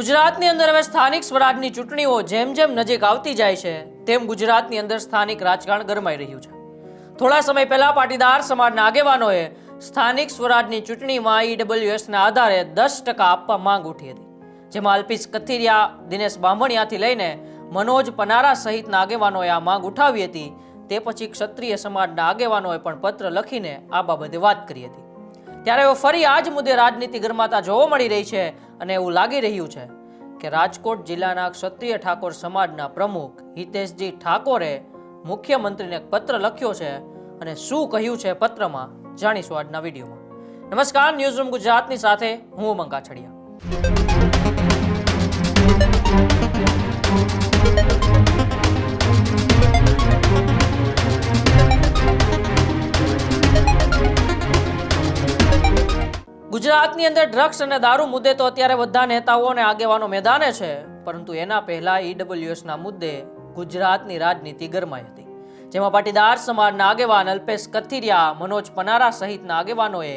ગુજરાતની અંદર હવે સ્થાનિક સ્વરાજની ચૂંટણીઓ જેમ જેમ નજીક આવતી જાય છે, તેમ ગુજરાતની અંદર સ્થાનિક રાજકારણ ગરમાઈ રહ્યું છે. થોડા સમય પહેલા પાટીદાર સમાજના આગેવાનોએ સ્થાનિક સ્વરાજની ચૂંટણીમાં ઈડબ્લ્યુએસના આધારે દસ ટકા આપવા માંગ ઉઠી હતી, જેમાં અલ્પિશ કથિરિયા, દિનેશ બામણિયાથી લઈને મનોજ પનારા સહિતના આગેવાનોએ આ માંગ ઉઠાવી હતી. તે પછી ક્ષત્રિય સમાજના આગેવાનોએ પણ પત્ર લખીને આ બાબતે વાત કરી હતી. ત્યારે ફરી આ જ મુદ્દે રાજનીતિ ગરમાતા જોવા મળી રહી છે અને એવું લાગી રહ્યું છે કે રાજકોટ જિલ્લાના ક્ષત્રિય ઠાકોર સમાજના પ્રમુખ હિતેશજી ઠાકોરે મુખ્યમંત્રીને પત્ર લખ્યો છે અને શું કહ્યું છે પત્રમાં જાણીશું આજના વિડીયોમાં. નમસ્કાર, ન્યૂઝરૂમ ગુજરાતની સાથે હું ઉમંગ કાછડિયા ગુજરાતની અંદર ડ્રગ્સ અને દારૂ મુદ્દે તો અત્યારે બધા નેતાઓ અને આગેવાનો મેદાને છે, પરંતુ એના પહેલા ઈડબ્લ્યુએસના મુદ્દે ગુજરાતની રાજનીતિ ગરમાઈ હતી. જેમાં પાટીદાર સમાજના આગેવાન અલ્પેશ કથિરિયા, મનોજ પનારા સહિતના આગેવાનોએ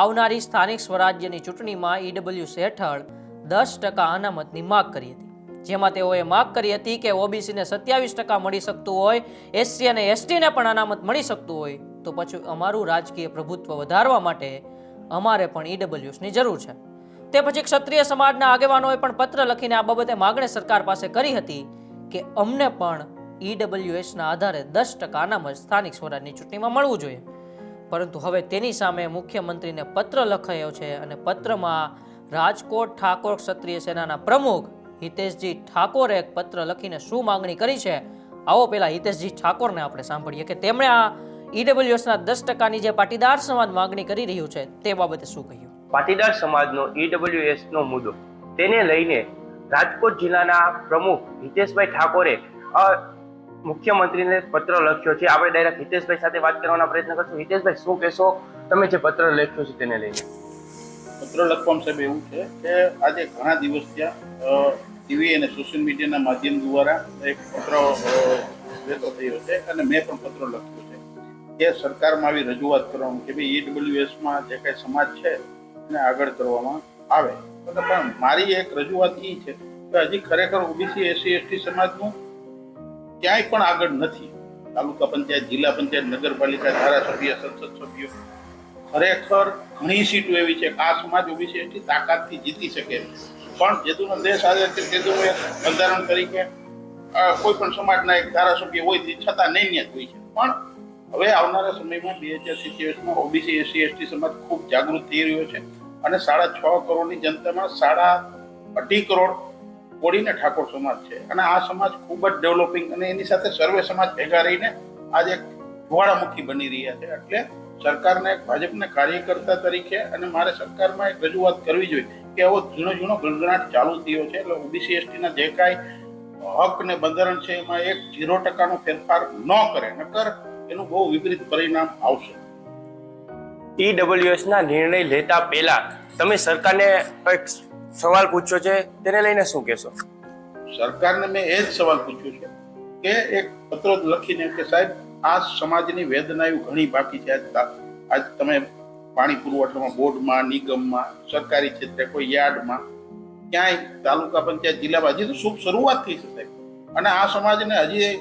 આવનારી સ્થાનિક સ્વરાજ્યની ચૂંટણીમાં ઈડબ્લ્યુએસ હેઠળ દસ ટકા અનામતની માગ કરી હતી. જેમાં તેઓએ માગ કરી હતી કે ઓબીસીને સત્યાવીસ ટકા મળી શકતું હોય એસસી અને એસટીને પણ અનામત મળી શકતું હોય, તો પછી અમારું રાજકીય પ્રભુત્વ વધારવા માટે અમારે પણ ઈડબ્લ્યુએસની જરૂર છે. તે પછી ક્ષત્રિય સમાજના આગેવાનોએ પણ પત્ર લખીને આ બાબતે માગણી સરકાર પાસે કરી હતી કે અમને પણ ઈડબ્લ્યુએસના આધારે દસ ટકા અનામત સ્થાનિક સ્વરાજની ચૂંટણીમાં મળવું જોઈએ. પરંતુ હવે તેની સામે મુખ્યમંત્રીને પત્ર લખાયો છે અને પત્રમાં રાજકોટ ઠાકોર ક્ષત્રિય સેનાના પ્રમુખ હિતેશજી ઠાકોરે એક પત્ર લખીને શું માંગણી કરી છે? આવો પેલા હિતેશજી ઠાકોરને આપણે સાંભળીએ કે તેમણે આ ઈડબ્લ્યુએસના દસ ટકાની જે પાટીદાર સમાજ માંગણી કરી રહ્યું છે તે બાબતે શું કહ્યું? પાટીદાર સમાજનો ઈડબ્લ્યુએસનો મુદ્દો તેને લઈને રાજકોટ જિલ્લાના પ્રમુખ હિતેશભાઈ ઠાકોરે મુખ્યમંત્રીને પત્ર લખ્યો છે. આપણે ડાયરેક્ટ હિતેશભાઈ સાથે વાત કરવાનો પ્રયત્ન કરશું. હિતેશભાઈ શું કહેશો? તમે જે પત્ર લખ્યો છે તેને લઈને. પત્ર લખવામાં સાહેબ એવું છે કે આજે ઘણા દિવસ ત્યાં ટીવી અને સોશિયલ મીડિયાના માધ્યમ દ્વારા એક પત્ર વહેતો થયો છે અને મેં પણ પત્ર લખ્યો કે સરકારમાં આવી રજૂઆત કરવાનું કે ભાઈ ઈડબ્લ્યુએસમાં જે કાંઈ સમાજ છે એને આગળ કરવામાં આવે. પણ મારી એક રજૂઆત એ છે કે હજી ખરેખર ઓબીસી એસસી એસટી સમાજનું ક્યાંય પણ આગળ નથી. તાલુકા પંચાયત, જિલ્લા પંચાયત, નગરપાલિકા, ધારાસભ્ય, સંસદ સભ્યો. ખરેખર ઘણી સીટો એવી છે કે આ સમાજ ઓબીસી એસટી તાકાતથી જીતી શકે. પણ જેતુનો દેશ આજે છે તે એક બંધારણ તરીકે કોઈ પણ સમાજના એક ધારાસભ્ય હોય તે છતાં નહીં જ હોય છે. પણ હવે આવનારા સમયમાં બે હજાર સિત્યાવીસમાં ઓબીસી, એસસી, એસટી સમાજ ખૂબ જાગૃત થઈ રહ્યો છે અને સાડા છ કરોડની જનતામાં સાડા અઢી કરોડ કોળીને ઠાકોર સમાજ છે. અને આ સમાજ ખૂબ જ ડેવલપિંગ અને એની સાથે સર્વે સમાજ ભેગા રહીને આજે જ્વાળામુખી બની રહ્યા છે. એટલે સરકારને, ભાજપના કાર્યકર્તા તરીકે અને મારે સરકારમાં એક રજૂઆત કરવી જોઈએ કે આવો ઝીણો ઝીણો ગણગણાટ ચાલુ થયો છે. એટલે ઓબીસી, એસટીના જે કાંઈ હક ને બંધારણ છે, એમાં એક ઝીરો ટકાનો ફેરફાર ન કરે. નકર એનું બહુ વિપરીત પરિણામ આવશે. ઈડબ્લ્યુએસ ના નિર્ણય લેતા પહેલા તમે સરકારને એક સવાલ પૂછ્યો છે તેને લઈને શું કહેશો? સરકારને મેં એ જ સવાલ પૂછ્યો છે કે એક પત્ર લખીને કે સાહેબ આ સમાજની વેદનાઓ ઘણી બાકી છે. આજ આજ તમે પાણી પુરવઠામાં બોર્ડમાં નિગમમાં સરકારી ક્ષેત્રે કોઈ યાર્ડમાં ક્યાંય તાલુકા પંચાયત જિલ્લામાં હજી તો શુભ શરૂઆત થઈ છે અને આ સમાજને હજી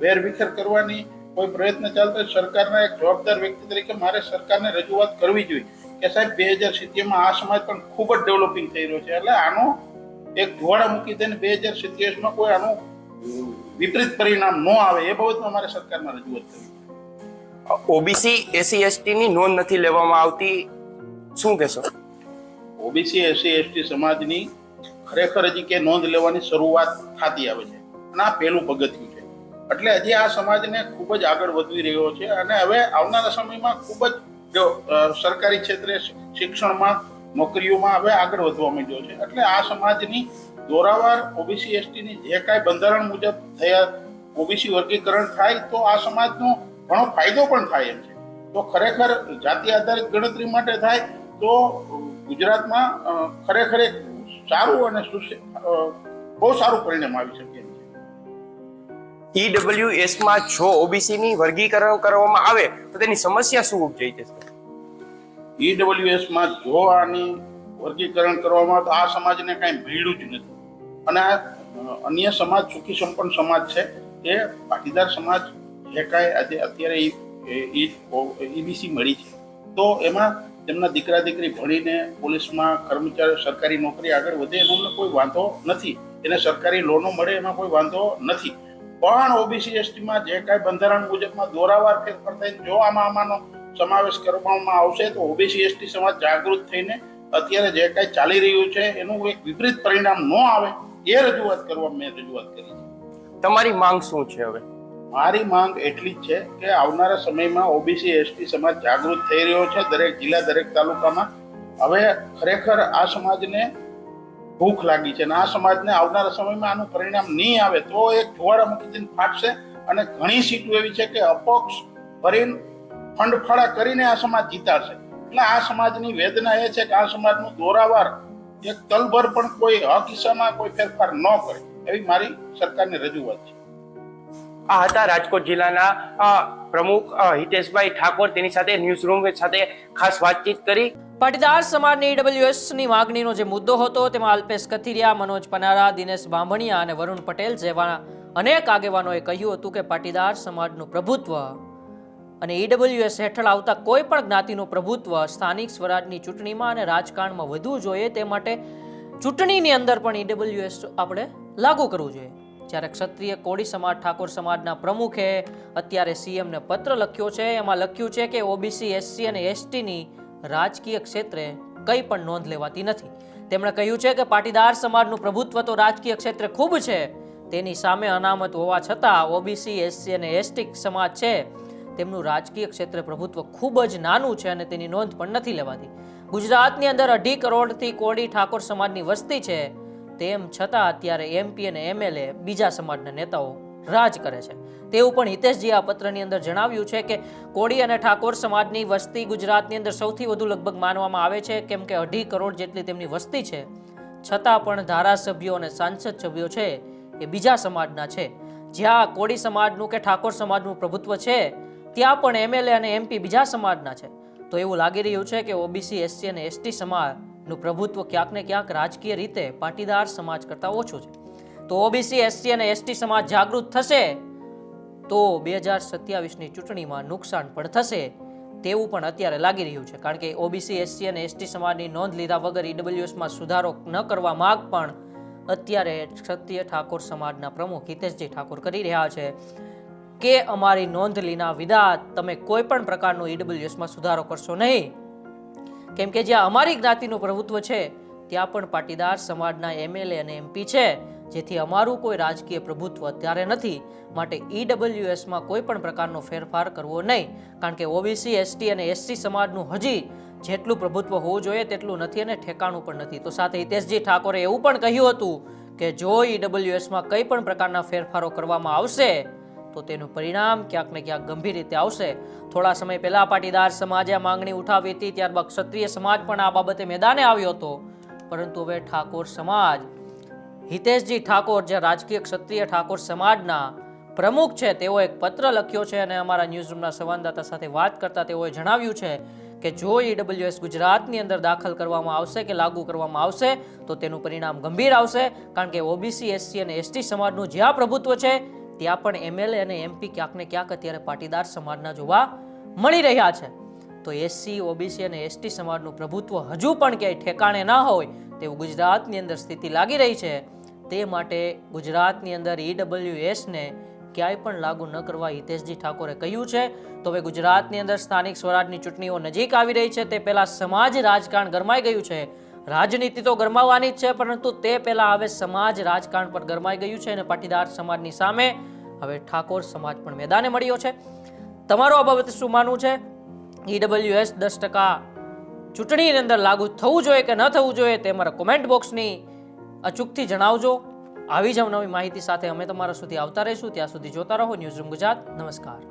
વેરવિખેર કરવાની કોઈ પ્રયત્ન ચાલતો હોય સરકારના એક જવાબદાર વ્યક્તિ તરીકે મારે સરકારને રજૂઆત કરવી જોઈએ. કે સાહેબ બે હજાર સિત્તેરમાં આ સમાજ પણ ખૂબ જ ડેવલપિંગ થઈ રહ્યો છે. એટલે આનો એક ધોવાડા મૂકી દઈને બે હજાર સિત્તેરમાં કોઈ આનું વિપરીત પરિણામ ન આવે એ બાબતમાં મારે સરકારમાં રજૂઆત કરવી ઓબીસી એસસી એસટી ની નોંધ નથી લેવામાં આવતી. શું કહેશો? ઓબીસી એસી એસટી સમાજની ખરેખર હજી કે નોંધ લેવાની શરૂઆત થતી આવે છે. અને આ પહેલું પગથિયું એટલે હજી આ સમાજને ખૂબ જ આગળ વધવી રહ્યો છે અને હવે આવનારા સમયમાં ખૂબ જ સરકારી ક્ષેત્રે શિક્ષણમાં, નોકરીઓમાં હવે આગળ વધવા માંડ્યો છે. એટલે આ સમાજની દોરાવાર ઓબીસી, એસટીની જે કાંઈ બંધારણ મુજબ થયા ઓબીસી વર્ગીકરણ થાય, તો આ સમાજનો ઘણો ફાયદો પણ થાય એમ છે. તો ખરેખર જાતિ આધારિત ગણતરી માટે થાય, તો ગુજરાતમાં ખરેખર એક સારું અને સુશે બહુ સારું પરિણામ આવી શકે એમ છે ઈડબ્લ્યુએસમાં જો ઓબીસી ની વર્ગીકરણ કરવામાં આવે, તો તેની સમસ્યા શું ઉપજાઈ જશે? ઈડબ્લ્યુએસમાં જો આની વર્ગીકરણ કરવામાં આવે, તો આ સમાજને કાંઈ મળ્યું જ નથી. અને આ અન્ય સમાજ, સુખી સંપન્ન સમાજ છે, એ પાટીદાર સમાજ જે કાંઈ આજે અત્યારે ઈબીસી મળી છે. તો એમાં તેમના દીકરા દીકરી ભણીને પોલીસમાં કર્મચારી સરકારી નોકરી આગળ વધે એનો કોઈ વાંધો નથી. એને સરકારી લોનો મળે એમાં કોઈ વાંધો નથી. પણ ઓબીસી એસટીમાં જે કાંઈ બંધારણ મુજબમાં દોરાવાર ફેરફાર થાય જો આમાં આમાંનો સમાવેશ કરવામાં આવશે તો ઓબીસી એસટી સમાજ જાગૃત થઈને અત્યારે જે કાંઈ ચાલી રહ્યું છે એનું એક વિપરીત પરિણામ ન આવે એ રજૂઆત કરવા મેં રજૂઆત કરી છે. તમારી માંગ શું છે હવે? મારી માંગ એટલી જ છે કે આવનારા સમયમાં ઓબીસી એસટી સમાજ જાગૃત થઈ રહ્યો છે દરેક જિલ્લા દરેક તાલુકામાં. હવે ખરેખર આ સમાજને ભૂખ લાગી છે અને આ સમાજને આવનારા સમયમાં આનું પરિણામ નહીં આવે તો એક જ્વાળામુખીથી ફાટશે અને ઘણી સીટો એવી છે કે અપક્ષ કરીને ફંડફાળા કરીને આ સમાજ જીતાશે એટલે આ સમાજની વેદના એ છે કે આ સમાજનું દોરાવાર એક તલભર પણ કોઈ હક હિસ્સામાં કોઈ ફેરફાર ન કરે એવી મારી સરકારની રજૂઆત છે. આ હતા રાજકોટ જિલ્લાના પ્રમુખ હિતેશભાઈ ઠાકોર. તેની સાથે ન્યૂઝ રૂમ સાથે ખાસ વાતચીત કરી. પાટીદાર સમાજની ઈડબ્લ્યુએસની માગણીનો જે મુદ્દો હતો, તેમાં અલ્પેશ કથિરિયા, મનોજ પનારા, દિનેશ બાંભણિયા અને વરુણ પટેલ જેવા અનેક આગેવાનોએ કહ્યું હતું કે પાટીદાર સમાજનું પ્રભુત્વ અને ઈડબ્લ્યુએસ હેઠળ આવતા કોઈ પણ જ્ઞાતિનું પ્રભુત્વ સ્થાનિક સ્વરાજની ચૂંટણીમાં અને રાજકારણમાં વધવું જોઈએ તે માટે ચૂંટણીની અંદર પણ ઈડબ્લ્યુએસ આપણે લાગુ કરવું જોઈએ. જ્યારે ક્ષત્રિય કોળી સમાજ, ઠાકોર સમાજના પ્રમુખે અત્યારે સીએમને પત્ર લખ્યો છે, એમાં લખ્યું છે કે ઓબીસી એસસી અને એસટીની રાજકીય ક્ષેત્રે કંઈ પણ નોંધ લેવાતી નથી. તેમણે કહ્યું છે કે પાટીદાર સમાજનું પ્રભુત્વ તો રાજકીય ક્ષેત્રે ખૂબ છે. તેની સામે અનામત હોવા છતાં ઓબીસી, એસસી અને એસટી સમાજ છે. તેમનું રાજકીય ક્ષેત્રે પ્રભુત્વ ખૂબ જ નાનું છે અને તેની નોંધ પણ નથી લેવાતી. ગુજરાતની અંદર અઢી કરોડથી કોડી ઠાકોર સમાજની વસ્તી છે. તેમ છતાં અત્યારે એમપી અને એમએલએ બીજા સમાજના નેતાઓ રાજ કરે છે. તેવું પણ હિતેશજી આ પત્રની અંદર જણાવ્યું છે કે કોળી અને ઠાકોર સમાજની વસ્તી ગુજરાતની અંદર સૌથી વધુ લગભગ માનવામાં આવે છે, કેમ કે અઢી કરોડ જેટલી તેમની વસ્તી છે. છતાં પણ ધારાસભ્યો અને સાંસદ સભ્યો છે એ બીજા સમાજના છે. જ્યાં કોળી સમાજનું કે ઠાકોર સમાજનું પ્રભુત્વ છે, ત્યાં પણ એમએલએ અને એમપી બીજા સમાજના છે. તો એવું લાગી રહ્યું છે કે ઓબીસી, એસસી અને એસટી સમાજનું પ્રભુત્વ ક્યાંક ને ક્યાંક રાજકીય રીતે પાટીદાર સમાજ કરતાં ઓછું છે. તો ઓબીસી, એસસી અને એસટી સમાજ જાગૃત થશે? તો બે હજાર સત્યાવીસની ચૂંટણીમાં નુકસાન પણ થશે તેવું પણ અત્યારે લાગી રહ્યું છે. કારણ કે ઓબીસી એસસી અને એસટી સમાજની નોંધ લીધા વગર ઈડબ્લ્યુએસમાં સુધારો ન કરવા માગ પણ અત્યારે ક્ષત્રિય ઠાકોર સમાજના પ્રમુખ હિતેશજી ઠાકોર કરી રહ્યા છે. કે અમારી નોંધ લીના વિના તમે કોઈ પણ પ્રકારનો ઈડબ્લ્યુએસમાં સુધારો કરશો નહીં. કેમ કે જ્યાં અમારી જ્ઞાતિનું પ્રભુત્વ છે, ત્યાં પણ પાટીદાર સમાજના એમએલએ અને એમપી છે. જેથી અમારું કોઈ રાજકીય પ્રભુત્વ અત્યારે નથી, માટે ઈડબ્લ્યુએસમાં કોઈ પણ પ્રકારનો ફેરફાર કરવો નહીં. કારણ કે ઓબીસી, એસટી અને એસસી સમાજનું હજી જેટલું પ્રભુત્વ હોવું જોઈએ તેટલું નથી અને ઠેકાણું પણ નથી. તો સાથે હિતેશજી ઠાકોરે એવું પણ કહ્યું હતું કે જો ઈડબ્લ્યુએસમાં કંઈ પણ પ્રકારના ફેરફારો કરવામાં આવશે, તો તેનું પરિણામ ક્યાંક ને ક્યાંક ગંભીર રીતે આવશે. થોડા સમય પહેલા પાટીદાર સમાજે માંગણી ઉઠાવી હતી, ત્યારબાદ ક્ષત્રિય સમાજ પણ આ બાબતે મેદાને આવ્યો હતો. પરંતુ હવે ઠાકોર સમાજ હિતેશજી ઠાકોર જે રાજકીય ક્ષત્રિય ઠાકોર સમાજના પ્રમુખ છે, તેઓ એક પત્ર લખ્યો છે અને અમારા ન્યૂઝરૂમના સંવાદદાતા સાથે વાત કરતા તેઓએ જણાવ્યું છે કે જો ઈડબ્લ્યુએસ ગુજરાતની અંદર દાખલ કરવામાં આવશે કે લાગુ કરવામાં આવશે, તો તેનું પરિણામ ગંભીર આવશે, કારણ કે ઓબીસી એસસી અને એસટી સમાજનું જ્યાં પ્રભુત્વ છે, ત્યાં પણ એમએલએ અને એમપી ક્યાંક ને ક્યાંક અત્યારે પાટીદાર સમાજના જોવા મળી રહ્યા છે. તો એસસી ઓબીસી અને એસટી સમાજનું પ્રભુત્વ હજુ પણ ક્યાંય ઠેકાણે ના હોય તેવું ગુજરાતની અંદર સ્થિતિ લાગી રહી છે. તે માટે ગુજરાતની અંદર ઈડબ્લ્યુએસને ક્યાંય પણ લાગુ ન કરવા હિતેશજી ઠાકોરે કહ્યું છે. તો હવે ગુજરાતની અંદર સ્થાનિક સ્વરાજની ચૂંટણીઓ નજીક આવી રહી છે. તે પહેલાં સમાજ રાજકારણ ગરમાઈ ગયું છે. રાજનીતિ તો ગરમાવાની જ છે, પરંતુ તે પહેલાં હવે સમાજ રાજકારણ પર ગરમાઈ ગયું છે અને પાટીદાર સમાજની સામે હવે ઠાકોર સમાજ પણ મેદાને મળ્યો છે. તમારો આ બાબતે શું માનવું છે? ઈડબ્લ્યુએસ દસ ટકા ચૂંટણીની અંદર લાગુ થવું જોઈએ કે ન થવું જોઈએ તે મારા કોમેન્ટ બોક્સની અચૂકથી જણાવજો. આવી જ નવી માહિતી સાથે અમે તમારા સુધી આવતા રહીશું. ત્યાં સુધી જોતા રહો. ન્યૂઝરૂમ ગુજરાત. નમસ્કાર.